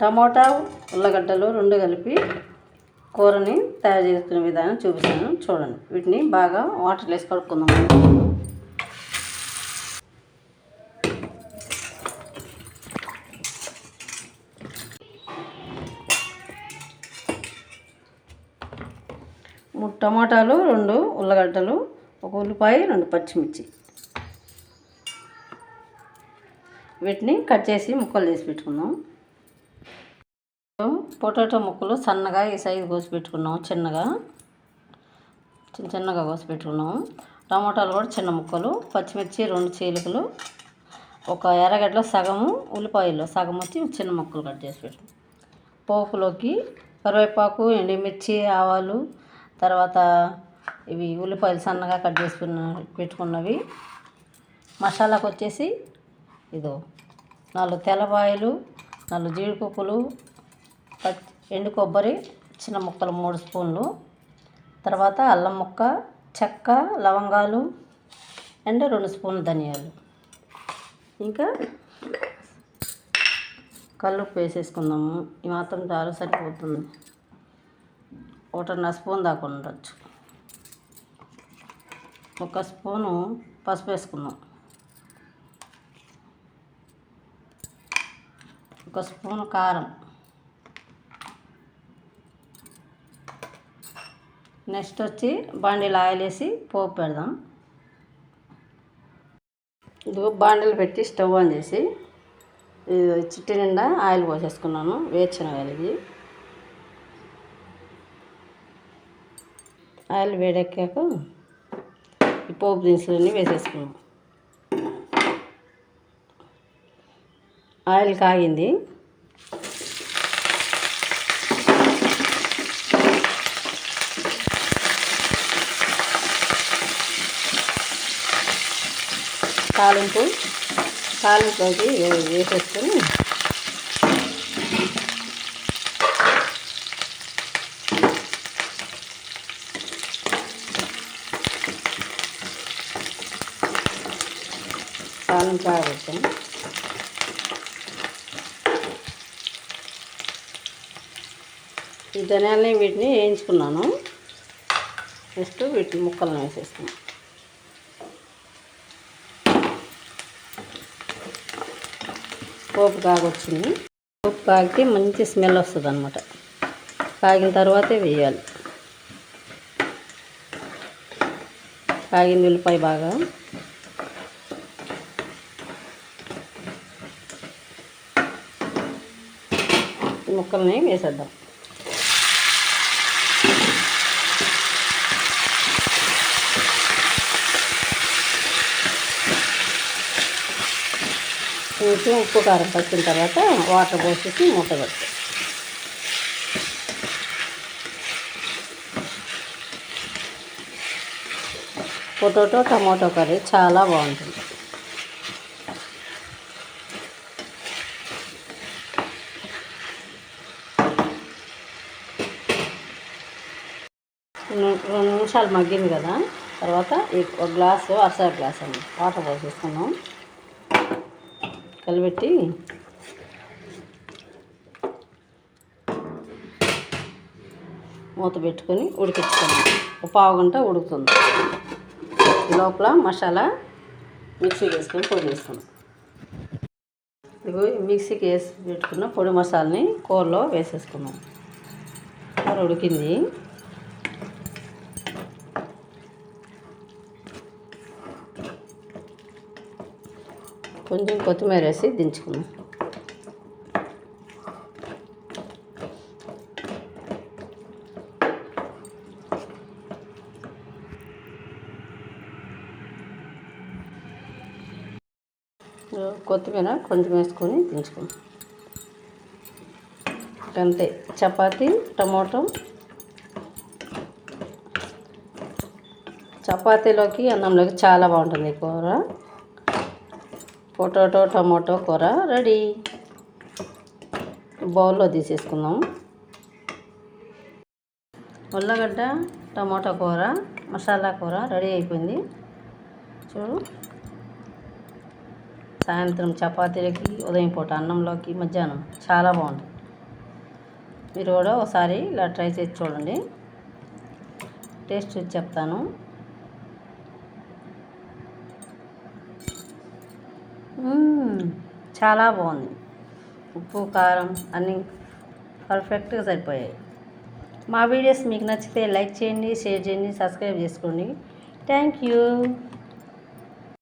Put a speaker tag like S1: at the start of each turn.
S1: Tomato ఉల్లగడ్డలు రెండు కలిపి కూరని తయారు చేసుకునే విధానం చూపిస్తాను. చూడండి. వీటిని బాగా వాటర్ వేసి కడుక్కుందాం. మూడు టమాటాలు రెండు ఉల్లగడ్డలు ఒక ఉల్లిపాయ రెండు పచ్చిమిర్చి. వీటిని కట్ చేసి ముక్కలు చేసి పెట్టుకుందాం. పొటాటో ముక్కలు సన్నగా ఈ సైజు కోసి పెట్టుకున్నాం చిన్నగా. చిన్న చిన్నగా కోసి పెట్టుకున్నాం. టమాటాలు కూడా చిన్న ముక్కలు పచ్చిమిర్చి రెండు చీలికలు ఒక ఎర్రగడ్డలో సగము ఉల్లిపాయలు సగం వచ్చి చిన్న ముక్కలు కట్ చేసి పెట్టుకున్నాం పోపులోకి కరివేపాకు ఎండుమిర్చి ఆవాలు తర్వాత ఇవి ఉల్లిపాయలు సన్నగా కట్ చేసుకున్న పెట్టుకున్నవి. మసాలాకు వచ్చేసి ఇదో నాలుగు తెల్లబాయలు నాలుగు జీడిపప్పులు ఎండు కొబ్బరి చిన్న ముక్కలు మూడు స్పూన్లు. తర్వాత అల్లం ముక్క చెక్క లవంగాలు అండ్ రెండు స్పూన్లు ధనియాలు. ఇంకా కల్లుప్పు వేసేసుకుందాము. ఈ మాత్రం చాలు సరిపోతుంది. ఒకటిన్నర స్పూన్ దాకా ఉండొచ్చు. ఒక స్పూను పసుపు వేసుకుందాం. ఒక స్పూను కారం. నెక్స్ట్ వచ్చి బాండీలో ఆయిల్ వేసి పోపు పెడదాం. బాండీలు పెట్టి స్టవ్ ఆన్ చేసి చిట్టి నిండా ఆయిల్ పోసేసుకున్నాను వేరుశనగలు ఇది ఆయిల్ వేడెక్కాక ఈ పోపు దినుసులన్నీ వేసేసుకున్నాం. ఆయిల్ కాగింది. తాలింపు. తాలింపులోకి వేసేసుకొని తాలింపు ఆగొచ్చాను ఈ ధనియాలని వీటిని వేయించుకున్నాను. నెక్స్ట్ వీటిని ముక్కలను వేసేస్తున్నాను పోపు కాగొచ్చింది. పోపు కాగితే మంచి స్మెల్ వస్తుంది అనమాట కాగిన తర్వాతే వేయాలి. కాగింది ఉల్లిపాయ బాగా. ముక్కల్ని వేసేద్దాం. కొంచెం ఉప్పు కారం పట్టిన తర్వాత వాటర్ పోసేసి మూత పెడతాం. పొటాటో టమాటో కర్రీ చాలా బాగుంటుంది. రెండు నిమిషాలు మగ్గింది కదా? తర్వాత ఒక గ్లాసు అరసా గ్లాస్ అండి. వాటర్ పోసేసుకున్నాం కలిపెట్టి మూత పెట్టుకొని ఉడికించుకోండి ఒక పావు గంట ఉడుకుతుంది. లోపల మసాలా మిక్సీ వేసుకొని పొడి వేసుకున్నాం ఇదిగో మిక్సీకి వేసి పెట్టుకున్న పొడి మసాలాని కూరలో వేసేసుకున్నాం కూర ఉడికింది. కొంచెం కొత్తిమీర వేసి దించుకుందాం. కొత్తిమీర కొంచెం వేసుకొని దించుకుందాం. అంతే. చపాతి టమాటో. చపాతీలోకి అన్నంలోకి చాలా బాగుంటుంది కూర. పొటాటో టమాటో కూర రెడీ. బౌల్లో తీసేసుకుందాం. ఉల్లగడ్డ టమాటో కూర మసాలా కూర రెడీ అయిపోయింది. చూడు. సాయంత్రం చపాతీలకి ఉదయం పూట అన్నంలోకి మధ్యాహ్నం చాలా బాగుంటుంది మీరు కూడా ఒకసారి ఇలా ట్రై చేసి చూడండి. టేస్ట్ చూసి చెప్తాను. చాలా బాగుంది. ఉప్పు కారం అన్నీ పర్ఫెక్ట్గా సరిపోయాయి. మా వీడియోస్ మీకు నచ్చితే లైక్ చేయండి షేర్ చేయండి సబ్స్క్రైబ్ చేసుకోండి. Thank you.